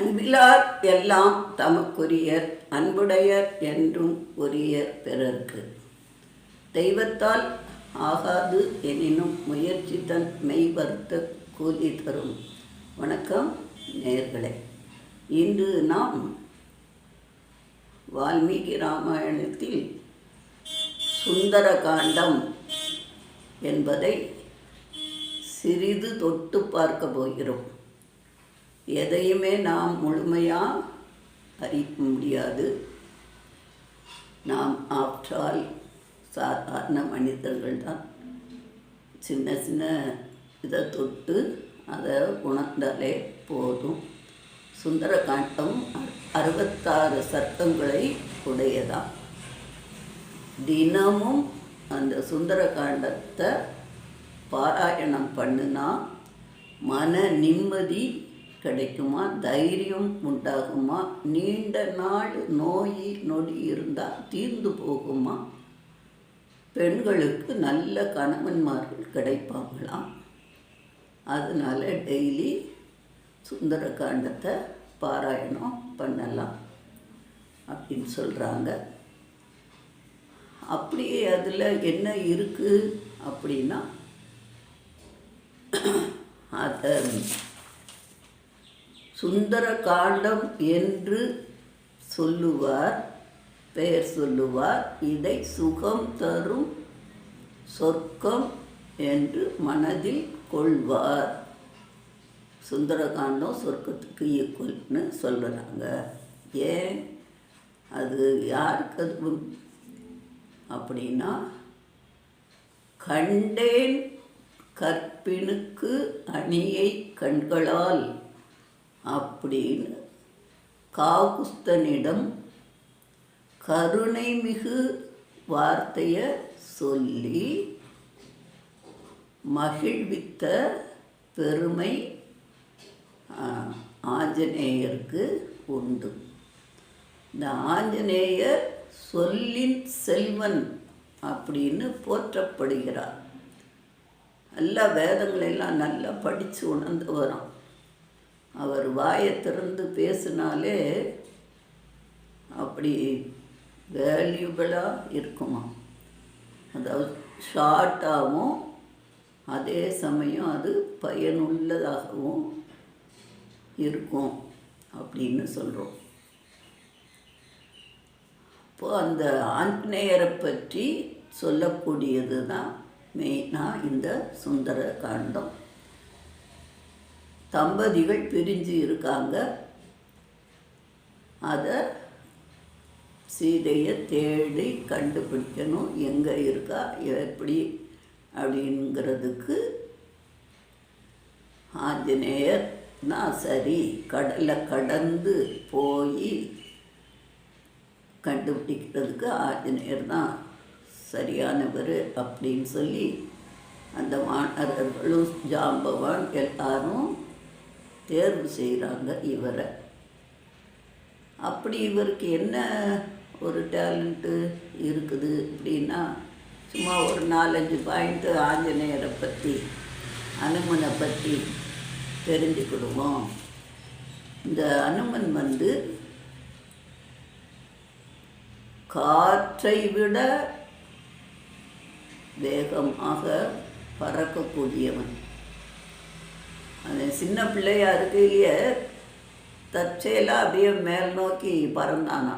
அன்பிலார் எல்லாம் தமக்குரியர் அன்புடையர் என்றும் உரிய பிறர்க்கு. தெய்வத்தால் ஆகாது எனினும் முயற்சி தன் மெய்வர்த்த கூலி தரும். வணக்கம் நேர்களே. இன்று நாம் வால்மீகி ராமாயணத்தில் சுந்தர காண்டம் என்பதை சிறிது தொட்டு பார்க்க போகிறோம். எதையுமே நாம் முழுமையாக அறிக்க முடியாது. நாம் ஆற்றால் சாதாரண மனிதர்கள் தான். சின்ன சின்ன இதை தொட்டு அதை உணர்ந்தாலே போதும். சுந்தரகாண்டம் அறுபத்தாறு சர்க்கங்களை உடையதான் தினமும் அந்த சுந்தரகாண்டத்தை பாராயணம் பண்ணுனா மன நிம்மதி கிடைக்குமா? தைரியம் உண்டாகுமா? நீண்ட நாள் நோய் நொடி இருந்தால் தீர்ந்து போகுமா? பெண்களுக்கு நல்ல கணவன்மார்கள் கிடைப்பாங்களாம் அதனால் டெய்லி சுந்தரகாண்டத்தை பாராயணம் பண்ணலாம் அப்படின்னு சொல்கிறாங்க அப்படி அதில் என்ன இருக்குது அப்படின்னா அதை சுந்தர காண்டம் என்று சொல்லுவார் பெயர் சொல்லுவார். இதை சுகம் தரும் சொர்க்கம் என்று மனதில் கொள்வார். சுந்தரகாண்டம் சொர்க்கத்துக்கு ஈக்குவல்னு சொல்கிறாங்க ஏன்? அது யாருக்கு அது அப்படின்னா கண்டேன் கற்பினுக்கு அணியை கண்களால் அப்படின்னு காகுஸ்தனிடம் கருணை மிகு வார்த்தையை சொல்லி மகிழ்வித்த பெருமை ஆஞ்சநேயருக்கு உண்டு. இந்த ஆஞ்சநேயர் சொல்லின் செல்வன் அப்படின்னு போற்றப்படுகிறார். நல்லா வேதங்களெல்லாம் நல்லா படித்து உணர்ந்து வரும் அவர் வாயை திறந்து பேசினாலே அப்படி வேல்யூபிளாக இருக்குமா அதாவது ஷார்ட்டாகவும் அதே சமயம் அது பயனுள்ளதாகவும் இருக்கும் அப்படின்னு சொல்கிறோம் இப்போது அந்த ஆஞ்சநேயரை பற்றி சொல்லக்கூடியது தான் மெயினாக இந்த சுந்தர காண்டம் தம்பதிகள் பிரிஞ்சு இருக்காங்க. அதை சீதையை தேடி கண்டுபிடிக்கணும். எங்கே இருக்கா? எப்படி? அப்படிங்கிறதுக்கு ஆஞ்சநேயர் நான் சரி கடலை கடந்து போய் கண்டுபிடிக்கிறதுக்கு ஆஞ்சநேயர் தான் சரியானவர் அப்படின்னு சொல்லி அந்த வானரர்களும் ஜாம்பவான் எல்லாரும் தேர்வு செய்கிறாங்க இவரை. அப்படி இவருக்கு என்ன ஒரு டேலண்ட்டு இருக்குது அப்படின்னா சும்மா ஒரு நாலஞ்சு பாயிண்ட்டு ஆஞ்சநேயரை பற்றி அனுமனை பற்றி தெரிஞ்சுக்கிடுவோம். இந்த அனுமன் வந்து காற்றை விட வேகமாக பறக்கக்கூடியவன். அது சின்ன பிள்ளையா இருக்கையிலேயே தற்செயலாக அப்படியே மேல் நோக்கி பறந்தானா.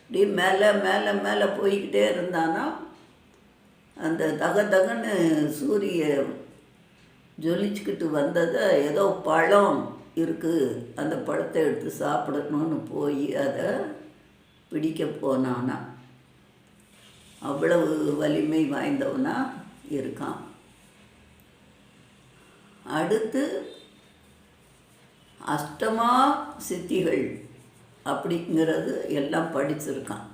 அப்படியே மேலே மேலே மேலே போய்கிட்டே இருந்தானா. அந்த தக தகன்னு சூரிய ஜொலிச்சுக்கிட்டு வந்ததை ஏதோ பழம் இருக்குது அந்த பழத்தை எடுத்து சாப்பிடணும்னு போய் அதை பிடிக்க போனானா. அவ்வளவு வலிமை வாய்ந்தவனா இருக்கான். அடுத்து அஷ்டமா சித்திகள் அப்படிங்கிறது எல்லாம் படிச்சிருக்கான்.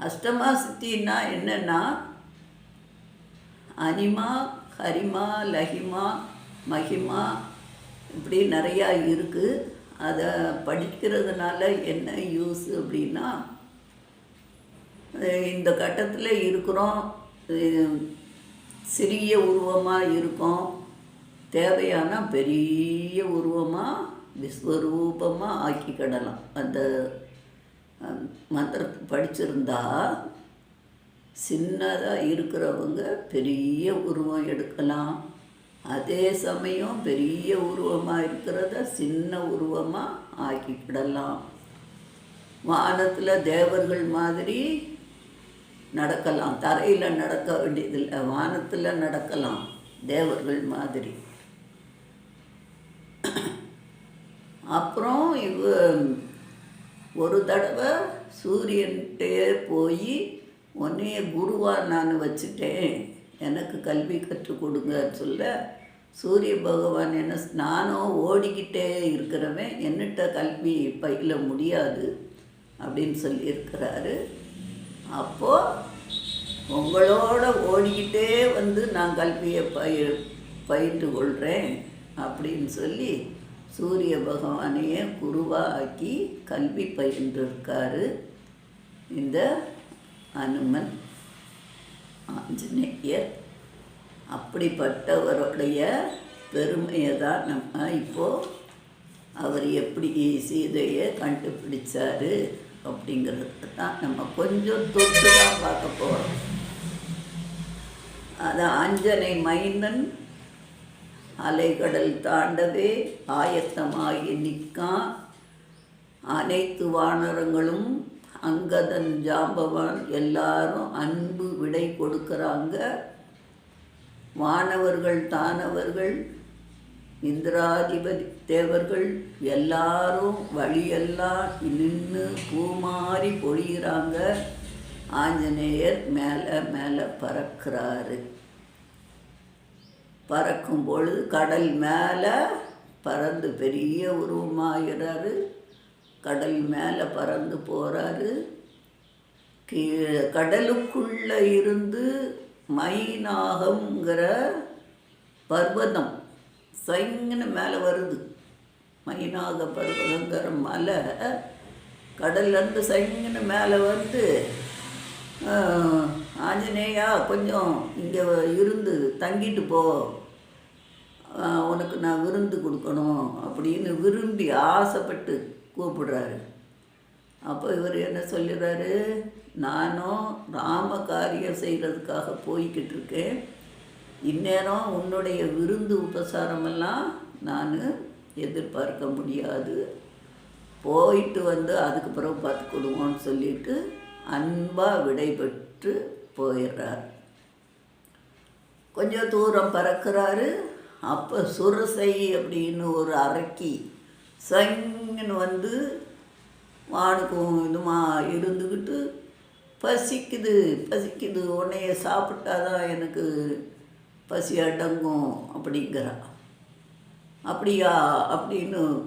அஷ்டமா சித்தின்னா என்னென்னா அனிமா ஹரிமா லஹிமா மகிமா இப்படி நிறையா இருக்குது அதை படிக்கிறதுனால என்ன யூஸ் அப்படின்னா இந்த கட்டத்தில் இருக்கிறோம் சிறிய உருவமாக இருக்கும். தேவையான பெரிய உருவமாக விஸ்வரூபமாக ஆக்கிக்கிடலாம். அந்த மந்திரத்தை படிச்சிருந்தா சின்னதாக இருக்கிறவங்க பெரிய உருவம் எடுக்கலாம். அதே சமயம் பெரிய உருவமாக இருக்கிறத சின்ன உருவமாக ஆக்கிக்கிடலாம். வானத்தில் தேவர்கள் மாதிரி நடக்கலாம். தரையில் நடக்க வேண்டியதில்லை வானத்தில் நடக்கலாம். தேவர்கள் மாதிரி. அப்புறம் இவ ஒரு தடவை சூரியன்கிட்டே போய் உன்னைய குருவாக நான் வச்சுட்டேன். எனக்கு கல்வி கற்றுக் கொடுங்கன்னு சொல்ல சூரிய பகவான் என்ன நானும் ஓடிக்கிட்டே இருக்கிறவன் என்னட்ட கல்வி பயில முடியாது. அப்படின்னு சொல்லியிருக்கிறாரு. அப்போது உங்களோட ஓடிக்கிட்டே வந்து நான் கல்வியை பயிர் பயின்று கொள்கிறேன் அப்படின்னு சொல்லி சூரிய பகவானையே குருவாக்கி கல்வி பயின்றிருக்காரு இந்த அனுமன் ஆஞ்சநேயர். அப்படிப்பட்டவருடைய பெருமையை தான் நம்ம இப்போது அவர் எப்படி சீதையை கண்டுபிடிச்சாரு அப்படிங்கிறது தான் நம்ம கொஞ்சம் தொட்டு தான் பார்க்க போகிறோம் அது அஞ்சனை மைந்தன் அலைகடல் தாண்டவே ஆயத்தமாகி நிற்கான். அனைத்து வானரங்களும் அங்கதன் ஜாம்பவான் எல்லாரும் அன்பு விடை கொடுக்குறாங்க. வானவர்கள் தானவர்கள் இந்திராதிபதி தேவர்கள் எல்லாரும் வழியெல்லாம் நின்று பூமாறி பொழிகிறாங்க ஆஞ்சநேயர் மேலே மேலே பறக்கிறாரு. பறக்கும் பொழுது கடல் மேலே பறந்து பெரிய உருவமாகிறாரு கடல் மேலே பறந்து போகிறாரு கீழே கடலுக்குள்ளே இருந்து மைநாகங்கிற பர்வதம் சைங்கன்னு மேலே வருது. மைனாக பர்வதங்கிற மலை கடல்லேருந்து சைங்கன்னு மேலே வந்து ஆஞ்சநேயா கொஞ்சம் இங்கே இருந்து தங்கிட்டு போ. உனக்கு நான் விருந்து கொடுக்கணும் அப்படின்னு விரும்பி ஆசைப்பட்டு கூப்பிடுறாரு. அப்போ இவர் என்ன சொல்லிடுறாரு நானும் ராம காரியம் செய்கிறதுக்காக போய்கிட்டு இருக்கேன். இந்நேரம் உன்னுடைய விருந்து உபசாரமெல்லாம் நான் எதிர்பார்க்க முடியாது. போயிட்டு வந்து அதுக்கு பிறகு பார்த்துக்கிடுவோன்னு சொல்லிட்டு அன்பாக விடைபெற்று போயிடுறார். கொஞ்சம் தூரம் பறக்கிறாரு. அப்போ சுரசை அப்படின்னு ஒரு அரக்கி சங்குன்னு வந்து வானுக்கும் இதுமா இருந்துக்கிட்டு பசிக்குது பசிக்குது. உன்னைய சாப்பிட்டாதான் எனக்கு பசி அடங்கும் அப்படிங்கிறா. அப்படியா? அப்படின்னு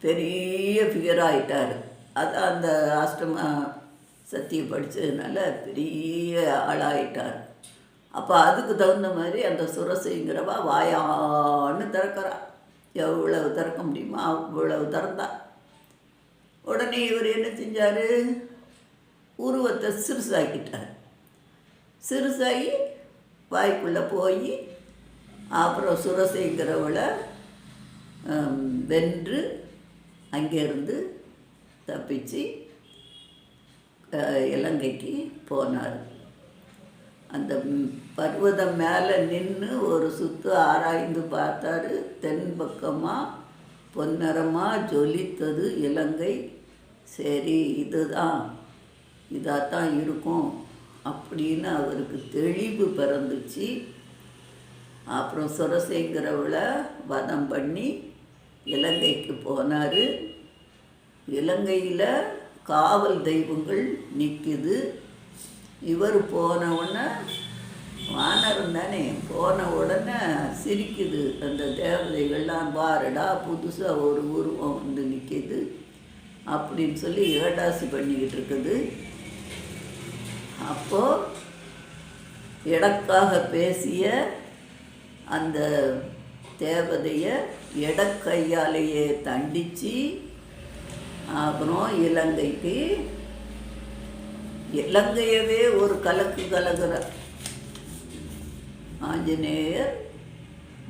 பெரிய ஃபிகர் ஆகிட்டார் அது அந்த அஷ்டம சத்தியம் படித்ததுனால பெரிய ஆளாயிட்டார். அப்போ அதுக்கு தகுந்த மாதிரி அந்த சுரசைங்கிறவா வாயான்னு திறக்கிறா. எவ்வளவு திறக்க முடியுமோ அவ்வளவு திறந்தா. உடனே இவர் என்ன செஞ்சார்? உருவத்தை சிறுசாக்கிட்டார். சிறுசாகி வாய்க்குள்ளே போய் அப்புறம் சுரசைங்கிறவளை வென்று அங்கேருந்து தப்பிச்சு இலங்கைக்கு போனார். அந்த பர்வதம் மேலே நின்று ஒரு சுத்து ஆராய்ந்து பார்த்தாரு. தென் பக்கமாக பொன்னரமாக ஜொலித்தது இலங்கை. சரி இதுதான். இதாக தான் இருக்கும். அப்படின்னு அவருக்கு தெளிவு பிறந்துச்சு. அப்புறம் சுரசேகரவளை வதம் பண்ணி இலங்கைக்கு போனார். இலங்கையில் காவல் தெய்வங்கள் நிற்குது இவர் போன உடனே வானரம் தானே போன உடனே சிரிக்குது. அந்த தேவதைகள்லாம் பாருடா புதுசாக ஒரு உருவம் வந்து நிற்கிது அப்படின்னு சொல்லி ஏடாசி பண்ணிக்கிட்டு இருக்குது. அப்போது எடக்காக பேசிய அந்த தேவதையை எடக்கையாலேயே தண்டித்து அப்புறம் இலங்கைக்கு இலங்கையவே ஒரு கலக்கு கலக்கிற. ஆஞ்சநேயர்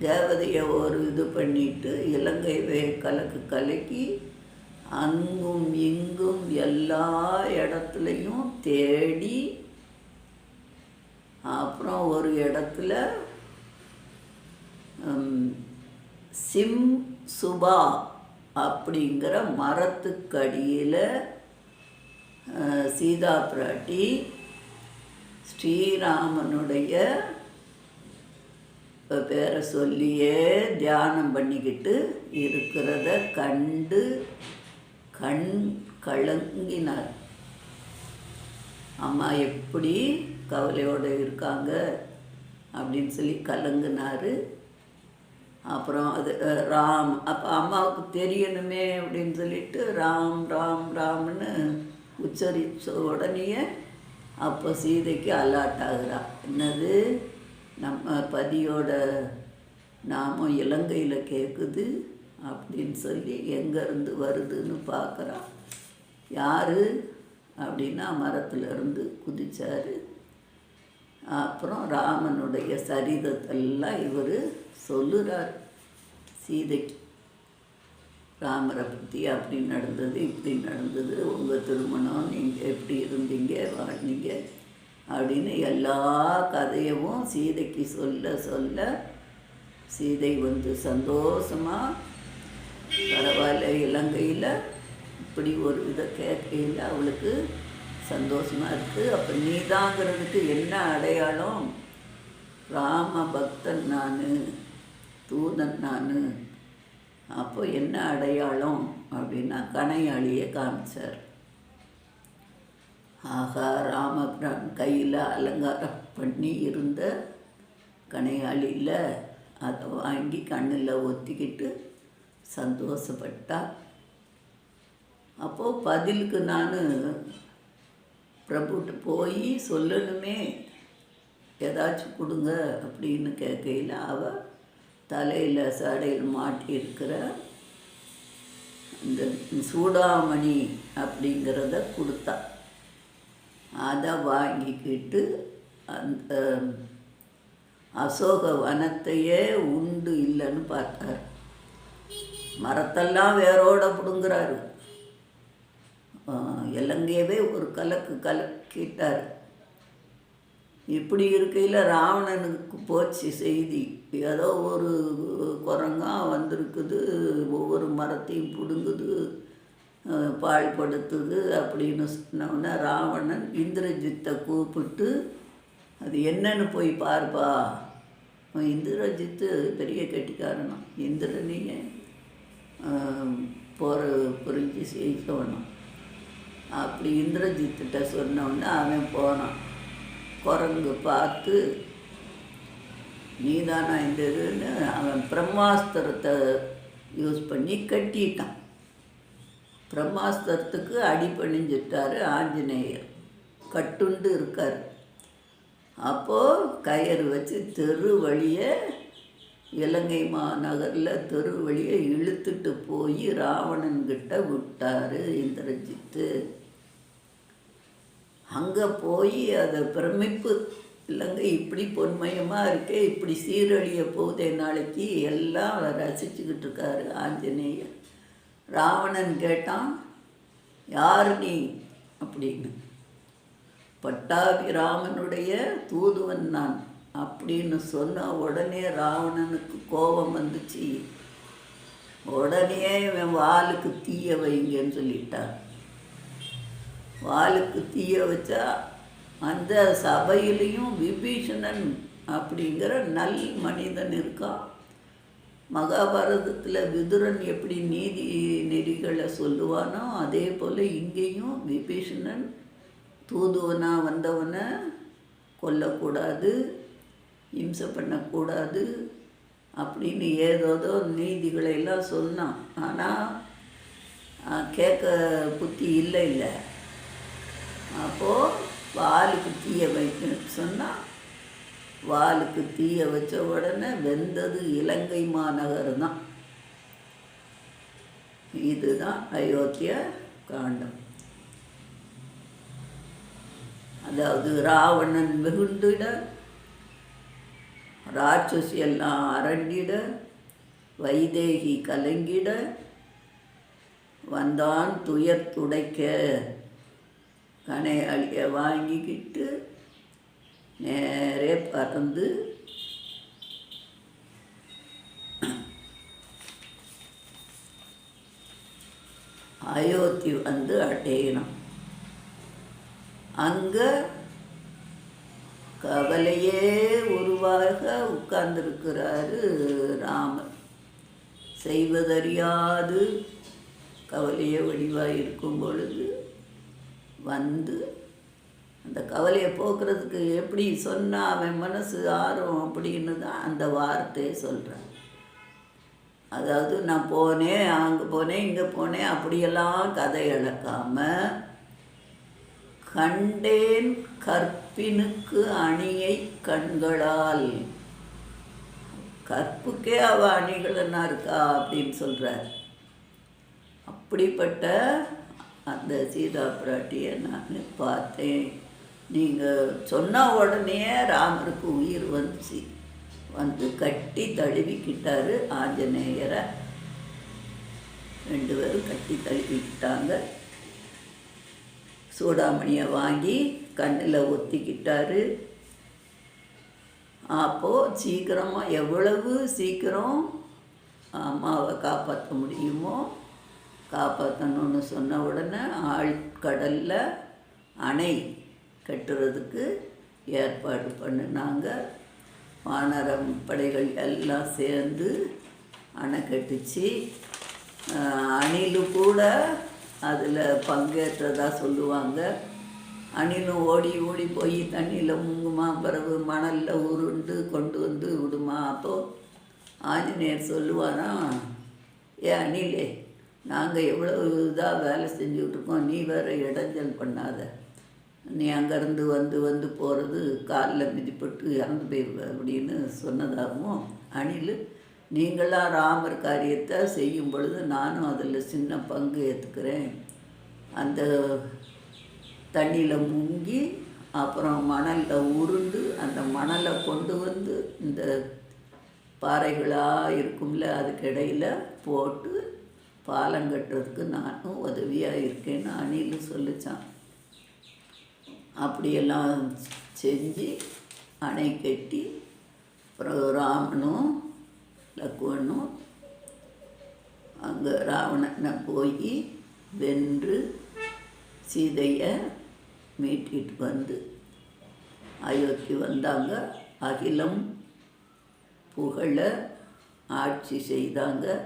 தேவதையை ஒரு இது பண்ணிட்டு இலங்கையவே கலக்கு கலக்கி அங்கும் இங்கும் எல்லா இடத்துலையும் தேடி அப்புறம் ஒரு இடத்துல சிம் சுபா அப்படிங்கிற மரத்துக்கடியில் சீதா பிராட்டி ஸ்ரீராமனுடைய பேரை சொல்லியே தியானம் பண்ணிக்கிட்டு இருக்கிறத கண்டு கண் கலங்கினார். அம்மா எப்படி கவலையோடு இருக்காங்க அப்படின்னு சொல்லி கலங்கினார். அப்புறம் அது ராம் அப்போ அம்மாவுக்கு தெரியணுமே அப்படின்னு சொல்லிட்டு ராம் ராம் ராம்னு உச்சரித்த உடனேயே அப்போ சீதைக்கு அலாட் ஆகிறான் என்னது? நம்ம பதியோட நாமம் இலங்கையில் கேட்குது அப்படின்னு சொல்லி எங்கேருந்து வருதுன்னு பார்க்குறா யார்? அப்படின்னா மரத்துலேருந்து குதிச்சாரு. அப்புறம் ராமனுடைய சரிதத்தெல்லாம் இவர் சொல்லுறார். சீதைக்கு. ராமரை பற்றி அப்படி நடந்தது இப்படி நடந்தது உங்கள் திருமணம் நீங்கள் எப்படி இருந்தீங்க வாழ்ந்தீங்க அப்படின்னு எல்லா கதையவும் சீதைக்கு சொல்ல சொல்ல சீதை வந்து சந்தோஷமாக பரவாயில்ல இலங்கையில் இப்படி ஒரு இதை கேட்கையில் அவளுக்கு சந்தோஷமாக இருக்குது அப்போ நீதாங்கிறதுக்கு என்ன அடையாளம்? ராம பக்தன் நான் தூதன் நான். அப்போ என்ன அடையாளம்? அப்படின்னா கணையாளியை காமிச்சார். ஆகா ராமபிரான் கையில் அலங்காரம் பண்ணி இருந்த கணையாளியில் அதை வாங்கி கண்ணில் ஒத்திக்கிட்டு சந்தோஷப்பட்டா அப்போது பதிலுக்கு நான் பிரபுட்டு போய் சொல்லணுமே. ஏதாச்சும் கொடுங்க அப்படின்னு கேட்கையில் அவள் தலையில் சடையில் மாட்டியிருக்கிற இந்த சூடாமணி அப்படிங்கிறத கொடுத்தா. அதை வாங்கிக்கிட்டு அந்த அசோக வனத்தையே உண்டு இல்லைன்னு பார்த்தார். மரத்தெல்லாம் வேரோட பிடுங்குறாரு. இலங்கையவே ஒரு கலக்கு கலக்கிட்டார். இப்படி இருக்கையில் ராவணனுக்கு போச்சு செய்தி. ஏதோ ஒரு குரங்கா வந்திருக்குது ஒவ்வொரு மரத்தையும் பிடுங்குது பாழ்படுத்துது அப்படின்னு சொன்னோன்னே ராவணன் இந்திரஜித்தை கூப்பிட்டு அது என்னன்னு போய் பார்ப்பா. இந்திரஜித்து பெரிய கெட்டிக்காரனும். இந்திரனையே போகிற புரிஞ்சு செய்யணும் அப்படி இந்திரஜித்திட்ட சொன்னோன்னே அவன் போனான். குரங்கு பார்த்து நீதானா இந்த இதுன்னு அவன் பிரம்மாஸ்திரத்தை யூஸ் பண்ணி கட்டிட்டான். பிரம்மாஸ்திரத்துக்கு அடிபணிஞ்சிட்டாரு ஆஞ்சநேயர். கட்டுண்டு இருக்கார். அப்போது கயிறு வச்சு தெரு வழியை இலங்கை மாநகரில் தெரு வழியை இழுத்துட்டு போய் ராவணன்கிட்ட விட்டார் இந்திரஜித்து. அங்கே போய் அதை பிரமிப்பு இல்லைங்க இப்படி பொன்மயமாக இருக்கே இப்படி சீரழிய போதே நாளைக்கு எல்லாம் ரசிச்சுக்கிட்டு இருக்காரு ஆஞ்சநேயர். ராவணன் கேட்டான் யார் நீ? அப்படின்னு. பட்டாபிராமனுடைய தூதுவன் நான். அப்படின்னு சொன்ன உடனே ராவணனுக்கு கோபம் வந்துச்சு. உடனே இவன் வாளுக்கு தீய வைங்கன்னு சொல்லிட்டான். வாளுக்கு தீய வச்சா அந்த சபையிலையும் விபீஷணன் அப்படிங்கிற நல் மனிதன் இருக்கான். மகாபாரதத்தில் விதுரன் எப்படி நீதி நெறிகளை சொல்லுவானோ அதே போல் இங்கேயும் விபீஷணன் தூதுவனாக வந்தவனை கொல்லக்கூடாது. இம்சை பண்ணக்கூடாது அப்படின்னு ஏதோதோ நீதிகளை எல்லாம் சொன்னான் ஆனால் கேட்க புத்தி இல்லை இல்லை. அப்போது வாலுக்கு தீய வைக்கணும்னு சொன்னால் வாலுக்கு தீய வச்ச உடனே வெந்தது இலங்கை மாநகர் தான். இதுதான் அயோத்திய காண்டம். அதாவது ராவணன் மிகுந்திட ராட்சசி எல்லாம் அரண்டிட வைதேகி கலங்கிட வந்தான் துயர் துடைக்க. கணை அழிய வாங்கிக்கிட்டு நேரே பறந்து அயோத்தி வந்து அடையணும் அங்கே கவலையே உருவாக உட்கார்ந்திருக்கிறாரு ராமர். செய்வதறியாது. கவலையே வடிவாக இருக்கும் பொழுது வந்து அந்த கவலையை போக்குறதுக்கு எப்படி சொன்னால் அவன் மனசு ஆறும் அப்படின்னு தான் அந்த வார்த்தையை சொல்கிறான் அதாவது நான் போனேன் அங்கே போனேன் இங்கே போனேன் அப்படியெல்லாம் கதை இழக்காமல் கண்டேன் கற்பினுக்கு அணியை கண்களால். கற்புக்கே அவ அணிகளனா இருக்கா அப்படின்னு சொல்கிறார் அப்படிப்பட்ட அந்த சீதா பிராட்டியை நான் பார்த்தேன். நீங்கள் சொன்ன உடனே ராமருக்கு உயிர் வந்துச்சு. வந்து கட்டி தழுவிக்கிட்டாரு ஆஞ்சநேயரை. ரெண்டு பேரும் கட்டி தழுவிக்கிட்டாங்க. சூடாமணியை வாங்கி கண்ணில் ஒத்திக்கிட்டாரு. அப்போது சீக்கிரமாக எவ்வளவு சீக்கிரம் அம்மாவை காப்பாற்ற முடியுமோ காப்பாற்றணும்னு சொன்ன உடனே ஆழ்கடலில் அணை கட்டுறதுக்கு ஏற்பாடு பண்ணினாங்க. வானரம் படைகள் எல்லாம் சேர்ந்து அணை கட்டுச்சு. அணிலு கூட அதில் பங்கேற்றதாக சொல்லுவாங்க. அணிலும் ஓடி ஓடி போய் தண்ணியில் முங்குமா பிறகு மணலில் உருண்டு கொண்டு வந்து விடுமா? அப்போது ஆஞ்சநேயர் சொல்லுவாராம் ஏ அணிலே நாங்கள் எவ்வளோ இதாக வேலை செஞ்சுக்கிட்டு இருக்கோம் நீ வேறு இடைஞ்சல் பண்ணாத. நீ அங்கேருந்து வந்து வந்து போகிறது காலில் மிதிப்பட்டு இறந்து போயிடுவ அப்படின்னு சொன்னதாகவும் அணில் நீங்களாம் ராமர் காரியத்தை செய்யும் பொழுது நானும் அதில் சின்ன பங்கு ஏற்றுக்கிறேன் அந்த தண்ணியில் முங்கி அப்புறம் மணலில் உருண்டு அந்த மணலை கொண்டு வந்து இந்த பாறைகளாக இருக்கும்ல அதுக்கு இடையில் போட்டு பாலம் கட்டுறதுக்கு நானும் உதவியாக இருக்கேன்னு அணில் சொல்லிச்சான். அப்படியெல்லாம் செஞ்சு அணை கட்டி அப்புறம் ராமனும் லக்குவனும் அங்கே ராவணனை போய் வென்று சீதையை மீட்டிட்டு வந்து. அயோத்தி வந்தாங்க அகிலம் புகழ ஆட்சி செய்தாங்க.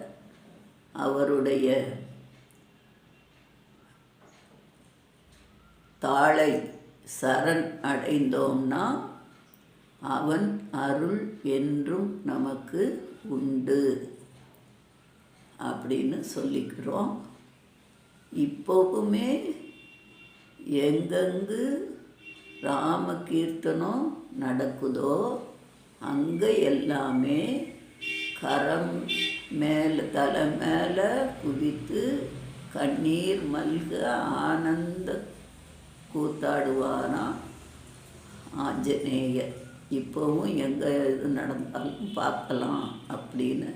அவருடைய தாளை சரண் அடைந்தோம்னா அவன் அருள் என்றும் நமக்கு உண்டு அப்படின்னு சொல்லிக்கிறோம். இப்போவுமே எங்கெங்கு ராம கீர்த்தனம் நடக்குதோ அங்கே எல்லாமே கரம் மேலே தலை மேலே குதித்து கண்ணீர் மல்க ஆனந்த கூத்தாடுவாராம் ஆஞ்சநேயர். இப்போவும் எங்கே இது நடந்தாலும் பார்க்கலாம் அப்படின்னு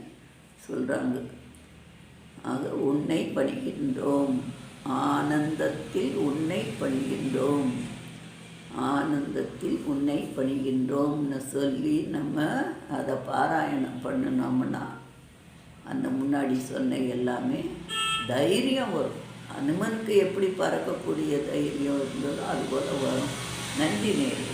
சொல்கிறாங்க ஆக உன்னை படிக்கின்றோம் ஆனந்தத்தில் உன்னை பணிகின்றோம். ஆனந்தத்தில் உன்னை பணிகின்றோம்னு சொல்லி நம்ம அதை பாராயணம் பண்ணினோம்னா அந்த முன்னாடி சொன்ன எல்லாமே தைரியம் வரும். அனுமனுக்கு எப்படி பறக்கக்கூடிய தைரியம் இருந்ததோ அதுபோல் வரும். நன்றி நேரம்